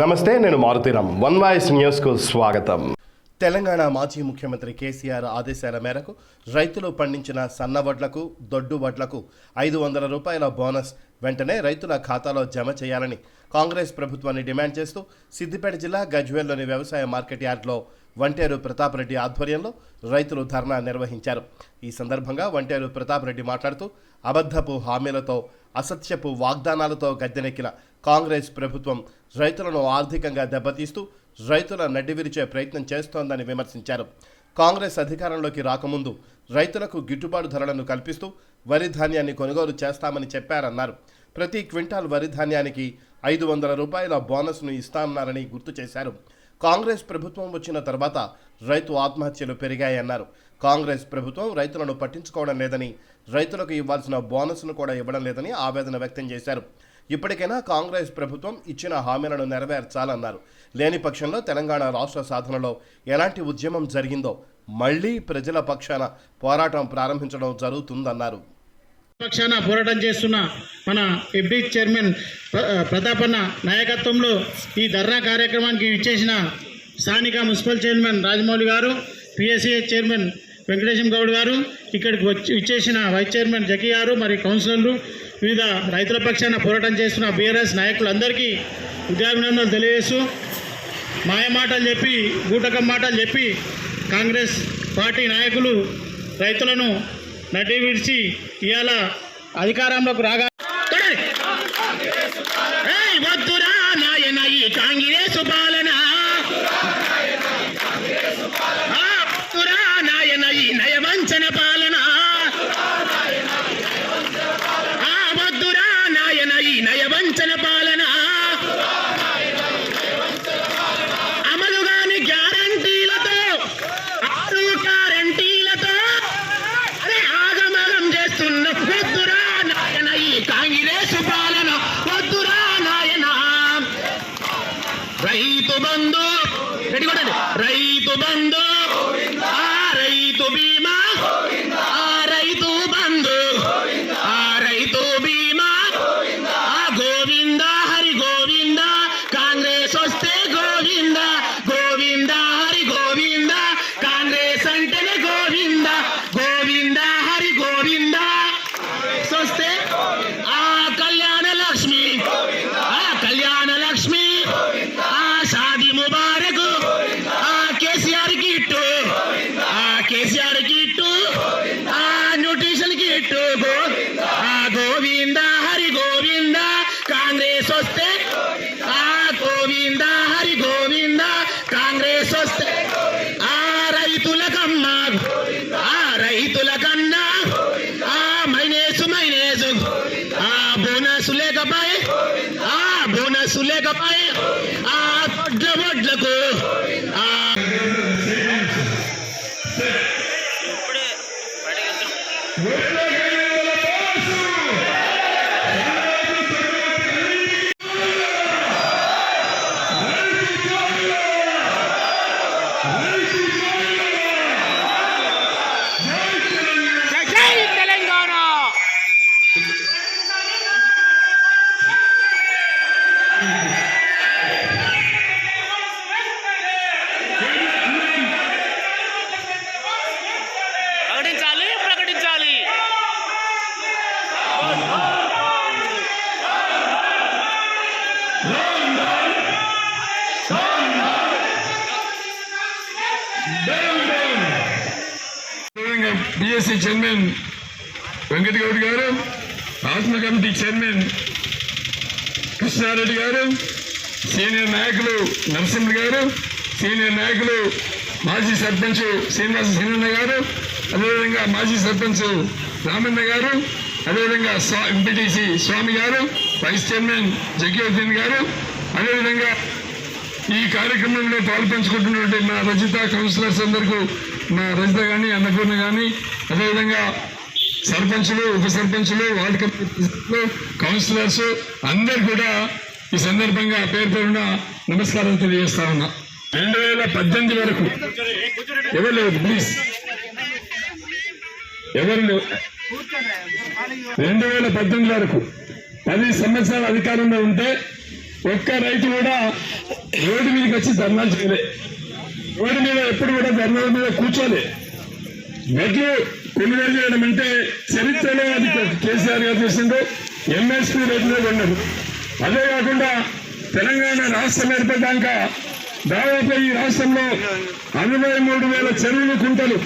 నమస్తే నేను Maruthi Ram one voice న్యూస్కు స్వాగతం. తెలంగాణ మాజీ ముఖ్యమంత్రి కేసీఆర్ ఆదేశాల మేరకు రైతులు పండించిన సన్న వడ్లకు దొడ్డు వడ్లకు ఐదు వందల రూపాయల బోనస్ వెంటనే రైతుల ఖాతాలో జమ చేయాలని కాంగ్రెస్ ప్రభుత్వాన్ని డిమాండ్ చేస్తూ సిద్దిపేట జిల్లా గజ్వేల్లోని వ్యవసాయ మార్కెట్ యార్డ్లో వంటేరు ప్రతాప్ రెడ్డి ఆధ్వర్యంలో రైతులు ధర్నా నిర్వహించారు. ఈ సందర్భంగా వంటేరు ప్రతాప్ రెడ్డి మాట్లాడుతూ అబద్ధపు హామీలతో అసత్యపు వాగ్దానాలతో గద్దెనెక్కిన కాంగ్రెస్ ప్రభుత్వం రైతులను ఆర్థికంగా దెబ్బతీస్తూ రైతుల నడ్డి విరిచే ప్రయత్నం చేస్తోందని విమర్శించారు. కాంగ్రెస్ అధికారంలోకి రాకముందు రైతులకు గిట్టుబాటు ధరలను కల్పిస్తూ వరి ధాన్యాన్ని కొనుగోలు చేస్తామని చెప్పారన్నారు. ప్రతి క్వింటాల్ వరి ధాన్యానికి ఐదు వందల రూపాయల బోనస్ను ఇస్తామన్నారని గుర్తు చేశారు. కాంగ్రెస్ ప్రభుత్వం వచ్చిన తర్వాత రైతు ఆత్మహత్యలు పెరిగాయన్నారు. కాంగ్రెస్ ప్రభుత్వం రైతులను పట్టించుకోవడం లేదని రైతులకు ఇవ్వాల్సిన బోనస్ను కూడా ఇవ్వడం లేదని ఆవేదన వ్యక్తం చేశారు. ఇప్పటికైనా కాంగ్రెస్ ప్రభుత్వం ఇచ్చిన హామీలను నెరవేర్చాలన్నారు. లేని పక్షంలో తెలంగాణ రాష్ట్ర సాధనలో ఎలాంటి ఉద్యమం జరిగిందో మళ్ళీ ప్రజల పక్షాన పోరాటం ప్రారంభించడం జరుగుతుందన్నారు. పక్షాన పోరాటం చేస్తున్న మన ఎఫ్డి చైర్మన్ ప్రతాపన్న నాయకత్వంలో ఈ ధర్నా కార్యక్రమానికి ఇచ్చేసిన స్థానిక మున్సిపల్ చైర్మన్ రాజమౌళి గారు పిఎస్సి చైర్మన్ వెంకటేశం గౌడ్ గారు ఇక్కడికి వచ్చి ఇచ్చేసిన వైస్ చైర్మన్ జకి గారు మరి కౌన్సిలర్లు వివిధ రైతుల పక్షాన పోరాటం చేస్తున్న బీఆర్ఎస్ నాయకులందరికీ ఉద్యాభినందనలు తెలియజేస్తూ మాయ మాటలు చెప్పి గూటకం మాటలు చెప్పి కాంగ్రెస్ పార్టీ నాయకులు రైతులను నడ్డి విడిచి ఇవాళ అధికారంలోకి రాగా రైతు బంధు పెట్టుకోండి రైతు బంధు ఆ రైతు బీమా బోనస్ బిఎస్సి చైర్మన్ వెంకట గౌడ్ గారు ఆత్మ కమిటీ చైర్మన్ కృష్ణారెడ్డి గారు సీనియర్ నాయకులు నరసింహ గారు సీనియర్ నాయకులు మాజీ సర్పంచ్ శ్రీనివాస శ్రీనన్న గారు అదేవిధంగా మాజీ సర్పంచ్ రామన్న గారు అదేవిధంగా స్వా ఎంపీటీసీ స్వామి గారు వైస్ చైర్మన్ జకీయుద్దీన్ గారు అదేవిధంగా ఈ కార్యక్రమంలో పాల్పంచుకుంటున్నటువంటి మా రజిత కౌన్సిలర్స్ అందరికీ మా రజిత కానీ అన్నపూర్ణ కానీ అదేవిధంగా సర్పంచులు ఉప సర్పంచులు వార్డు కమిటీ కౌన్సిలర్స్ అందరు కూడా ఈ సందర్భంగా పేరు పేరున నమస్కారం తెలియజేస్తా ఉన్నా. రెండు వేల పద్దెనిమిది వరకు ఎవరు లేదు ప్లీజ్ ఎవరు లేవు రెండు వేల పద్దెనిమిది వరకు పది సంవత్సరాల అధికారంలో ఉంటే ఒక్క రైతు కూడా రోడ్డు మీదకి వచ్చి ధర్నాలు చేయలే. రోడ్డు మీద ఎప్పుడు కూడా ధర్నాల మీద కూర్చోలే. గట్లు కొనుగోలు చేయడం అంటే చరిత్రలో అది కేసీఆర్ గారు చేసిండు ఎంఎస్పీ రేట్లో కొన్నారు అదే కాకుండా తెలంగాణ రాష్ట్రం ఏర్పడ్డాక దాదాపు ఈ రాష్ట్రంలో అరవై మూడు వేల చెరువులు కుంటలు.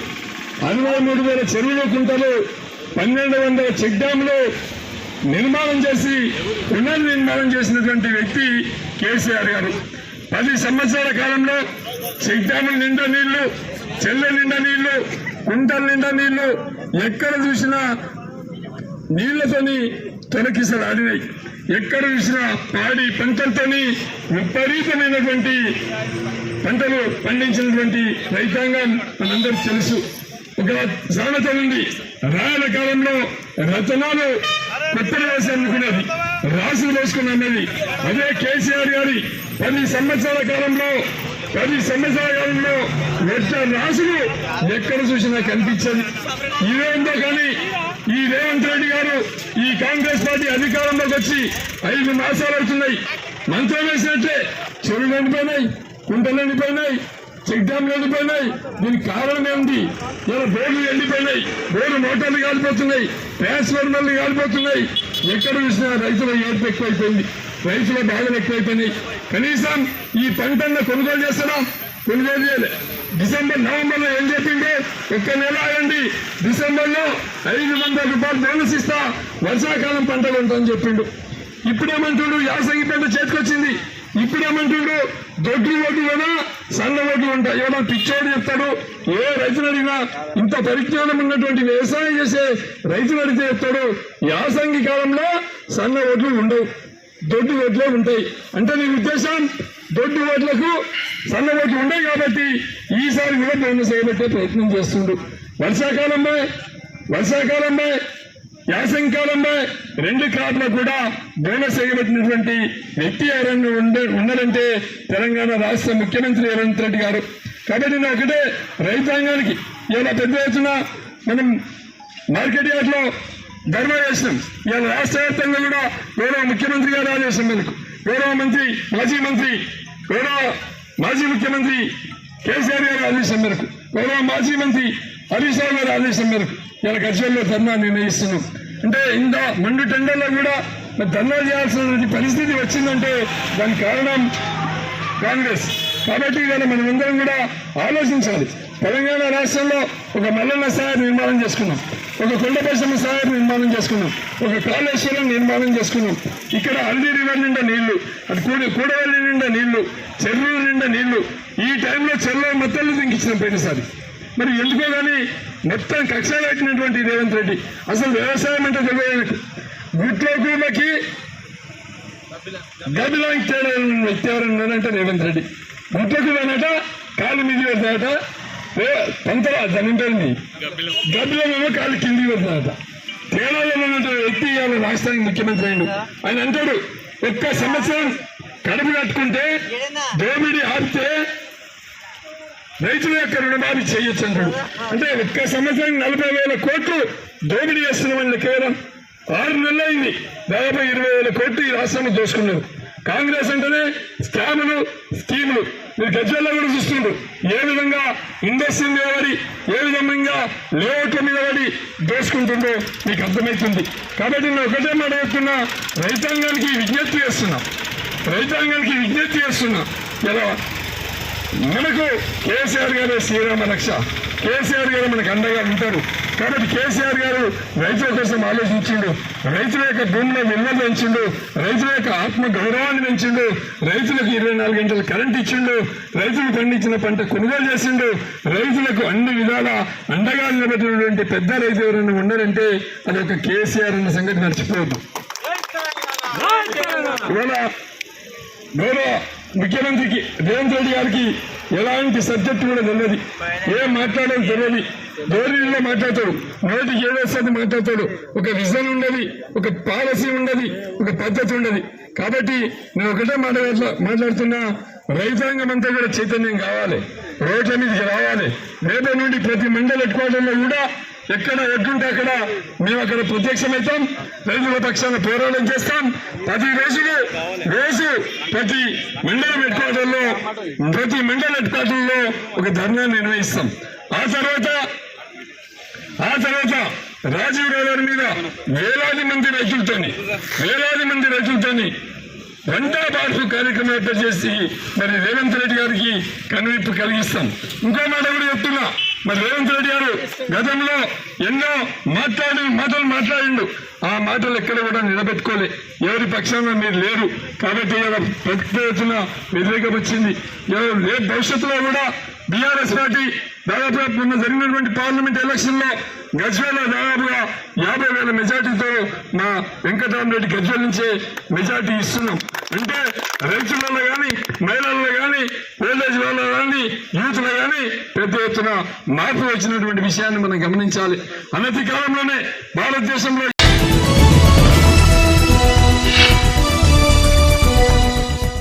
అరవై మూడు వేల చెరువులు కుంటలు పన్నెండు వందల చెక్ డ్యాములు నిర్మాణం చేసి పునర్నిర్మాణం చేసినటువంటి వ్యక్తి కేసీఆర్ గారు. పది సంవత్సరాల కాలంలో చెక్ నిండా నీళ్ళు చెల్లె నిండా నీళ్ళు కుంటల నిండా నీళ్ళు ఎక్కడ చూసినా నీళ్ళతోని తొలకిసలాడినాయి. ఎక్కడ చూసినా పాడి పంటలతోని విపరీతమైనటువంటి పంటలు పండించినటువంటి రైతాంగం మనందరికి తెలుసు. ఒక సామెత ఉంది. రాయల కాలంలో రతనాలు కొత్తలు వేసి అనుకునేది రాసులు వేసుకుని అనేది అదే కేసీఆర్ గారి పది సంవత్సరాల కాలంలో పది సంవత్సరాల కాలంలో వెట్ట రాసులు ఎక్కడ చూసినా కనిపించదు. ఇదేందో కానీ ఈ రేవంత్ రెడ్డి గారు ఈ కాంగ్రెస్ పార్టీ అధికారంలోకి వచ్చి ఐదు మాసాలు అవుతున్నాయి. మంత్రం వేసినట్టే చెరువులు ఎండిపోయినాయి కుంటలు ఎండిపోయినాయి చెక్ డ్యాంలు ఎండిపోయినాయి. దీనికి కారణం ఏంటి ఇలా బోర్లు ఎండిపోయినాయి. బోర్డు మోటార్లు కాలిపోతున్నాయి. ట్రాన్స్ఫార్మర్లు కాలిపోతున్నాయి. ఎక్కడ చూసినా రైతుల ఏర్పు ఎక్కువైపోయింది. రైతుల బాధలు ఎక్కువైపోయినాయి. కనీసం ఈ పంటను కొనుగోలు చేస్తారా కొనుగోలు చేయలే. డిసెంబర్ నవంబర్లో ఏం చెప్పింది? ఒక్క నెల ఆగండి. డిసెంబర్లో ఐదు వందల రూపాయలు బోనస్ ఇస్తా. వర్షాకాలం పంట కొంటని చెప్పిండు. ఇప్పుడేమంటుడు? యాసంగి పంట చేతికొచ్చింది. ఇప్పుడేమంటుడు దొడ్డి ఓటు కొనా సన్న ఓటు ఉంటా. ఏదో పిచ్చోడు చెప్తాడు. ఏ రైతులు అడిగినా ఇంత పరిజ్ఞానం ఉన్నటువంటి వ్యవసాయం చేసే రైతులు అడిగితే చెప్తాడు యాసంగి కాలంలో సన్న ఓట్లు ఉండవు. దొడ్డు ఓట్లే ఉంటాయి. అంటే నీ ఉద్దేశం? దొడ్డు ఓట్లకు సన్న ఓట్లు ఉండవు కాబట్టి ఈసారి కూడా బోనస్ చేయబట్టే ప్రయత్నం చేస్తుండు. వర్షాకాలంలో వర్షాకాలంలో యాసంకాలంలో రెండు క్రాప్లో కూడా బోనస్ వేయబట్టినటువంటి వ్యక్తి ఎవరైనా ఉండాలంటే ఉన్నారంటే తెలంగాణ రాష్ట్ర ముఖ్యమంత్రి రేవంత్ రెడ్డి గారు. కాబట్టి నేను ఒకటే రైతాంగానికి ఇలా పెద్ద ఎత్తున మనం మార్కెట్ యార్డ్లో ధర్నా చేసినాం. ఇవాళ రాష్ట్ర వ్యాప్తంగా కూడా గౌరవ ముఖ్యమంత్రి గారు ఆదేశం మేరకు గౌరవ మంత్రి మాజీ మంత్రి గౌరవ మాజీ ముఖ్యమంత్రి కేసీఆర్ గారి ఆదేశం మేరకు గౌరవ మాజీ మంత్రి హరీష్ రావు గారి ఆదేశం మేరకు ఇలా గజ్వల్లో ధర్నా నిర్ణయిస్తున్నాం. అంటే ఇంత మండు టెండర్లో కూడా మరి ధర్నా చేయాల్సిన పరిస్థితి వచ్చిందంటే దానికి కారణం కాంగ్రెస్. కాబట్టి ఇవాళ మనమందరం కూడా ఆలోచించాలి. తెలంగాణ రాష్ట్రంలో ఒక మల్లన్న సాగర్ నిర్మాణం చేసుకున్నాం. ఒక కొండపరిశ్రమ సాగర్ నిర్మాణం చేసుకున్నాం. ఒక కాళేశ్వరం నిర్మాణం చేసుకున్నాం. ఇక్కడ హల్దీ రివర్ నిండా నీళ్ళు అటు కూడి కూడవల్లి నిండా నీళ్ళు చెరువుల నిండా నీళ్ళు. ఈ టైంలో చెరువు మొత్తాలు దింకించిన పోయినసారి. మరి ఎందుకో కానీ మొత్తం కక్ష పెట్టినటువంటి రేవంత్ రెడ్డి. అసలు వ్యవసాయం అంటే తెలియదు గుట్లో కూలకి గదిలోకి తేడా వ్యక్తి ఎవరన్నారంటే రేవంత్ రెడ్డి. గుట్లకు పోయినట కాలు మీద పెడతాడట పంతరా దాని ఉంటుంది గబ్బిలోనేమో కాలు కిందికి పెడతాడట తేడాలో ఉన్నటువంటి వ్యక్తి ఇవాళ రాష్ట్రానికి ముఖ్యమంత్రి అయిండు ఆయన అంటాడు ఒక్క సంవత్సరం కడుపు కట్టుకుంటే దోమిడి ఆపితే రైతుల యొక్క రుణమాఫీ చేయొచ్చు అంటాడు అంటే ఒక్క సంవత్సరం నలభై వేల కోట్లు దోపిడీ చేస్తున్నామండి కేవలం ఆరు నెలలైంది. అయింది దాదాపు ఇరవై వేల కోట్లు ఈ రాష్ట్రాన్ని దోసుకున్నారు కాంగ్రెస్ అంటేనే స్కాములు స్కీములు. మీరు గజ్వల్లో కూడా చూస్తుండ్రు. ఏ విధంగా ఇండస్ట్రీ మీద పడి ఏ విధంగా లేఅవుట్ల మీద పడి దోసుకుంటుందో మీకు అర్థమవుతుంది. కాబట్టి నేను ఒకటే మాట చెప్తున్నా. రైతాంగానికి విజ్ఞప్తి చేస్తున్నా. రైతాంగానికి విజ్ఞప్తి చేస్తున్నా. ఎలా? మనకు కేసీఆర్ గారే శ్రీరామ రక్ష. కేసీఆర్ గారు మనకు అండగా ఉంటారు. కాబట్టి కేసీఆర్ గారు రైతుల కోసం ఆలోచించిండు. రైతుల యొక్క భూమిలో విలువ పెంచిండు. రైతుల యొక్క ఆత్మ గౌరవాన్ని పెంచిండు. రైతులకు ఇరవై నాలుగు గంటలు కరెంట్ ఇచ్చిండు. రైతులు పండించిన పంట కొనుగోలు చేసిండు. రైతులకు అన్ని విధాల అండగా నిలబెట్టినటువంటి పెద్ద రైతు ఎవరైనా ఉన్నారంటే అది ఒక కేసీఆర్ అన్న సంగతి మర్చిపోవద్దు. ఇవాళ గౌరవ ముఖ్యమంత్రికి రేవంత్ రెడ్డి గారికి ఎలాంటి సబ్జెక్ట్ కూడా తెలియదు. ఏం మాట్లాడాలో తెలియదు. ధోరణిలో మాట్లాడతాడు. నోటికి ఏదొస్తుంది మాట్లాడతాడు. ఒక విజన్ ఉండదు ఒక పాలసీ ఉండదు ఒక పద్ధతి ఉండదు. కాబట్టి నేను ఒకటే మాట్లాడ మాట్లాడుతున్నా. రైతాంగం అంతా కూడా చైతన్యం కావాలి. రోడ్ల మీదకి రావాలి. రేపటి నుండి ప్రతి మండల హెడ్ క్వార్టర్లో కూడా ఎక్కడ ఎట్టుంటే అక్కడ మేము అక్కడ ప్రత్యక్షమవుతాం. రైతుల పక్షాన పోరాటం చేస్తాం. పది రోజులు రోజు ప్రతి మండలం హెడ్ క్వార్టర్లో ప్రతి మండల హెడ్ క్వార్టర్లో ఒక ధర్నా నిర్వహిస్తాం. ఆ తర్వాత ఆ తర్వాత రాజీవ్ గారి మీద వేలాది మంది రైతులతోని వేలాది మంది రైతులతోని వంటా బార్పు కార్యక్రమం ఏర్పాటు చేసి మరి రేవంత్ రెడ్డి గారికి కనువిప్పు కలిగిస్తాం. ఇంకో మాట కూడా చెప్తున్నా. మరి రేవంత్ రెడ్డి గారు గతంలో ఎన్నో మాట్లాడి మాటలు మాట్లాడిండు. ఆ మాటలు ఎక్కడ కూడా నిలబెట్టుకోలే. ఎవరి పక్షాన మీరు లేరు. కాబట్టి ఇలా పెద్ద ఎత్తున వ్యతిరేకం వచ్చింది. ఎవరు లేని భవిష్యత్తులో కూడా బీఆర్ఎస్ పార్టీ దాదాపుగా మొన్న జరిగినటువంటి పార్లమెంట్ ఎలక్షన్లో గజ్వేల దాదాపుగా యాభై వేల మెజార్టీతో మా వెంకటరామరెడ్డి గజ్వేల్ నుంచే మెజార్టీ ఇస్తున్నాం. అంటే రైతులలో కానీ మహిళల్లో కానీ ఓల్డేజ్ వాళ్ళలో కానీ యూత్లో కానీ పెద్ద ఎత్తున మార్పు వచ్చినటువంటి విషయాన్ని మనం గమనించాలి. అనతి కాలంలోనే భారతదేశంలో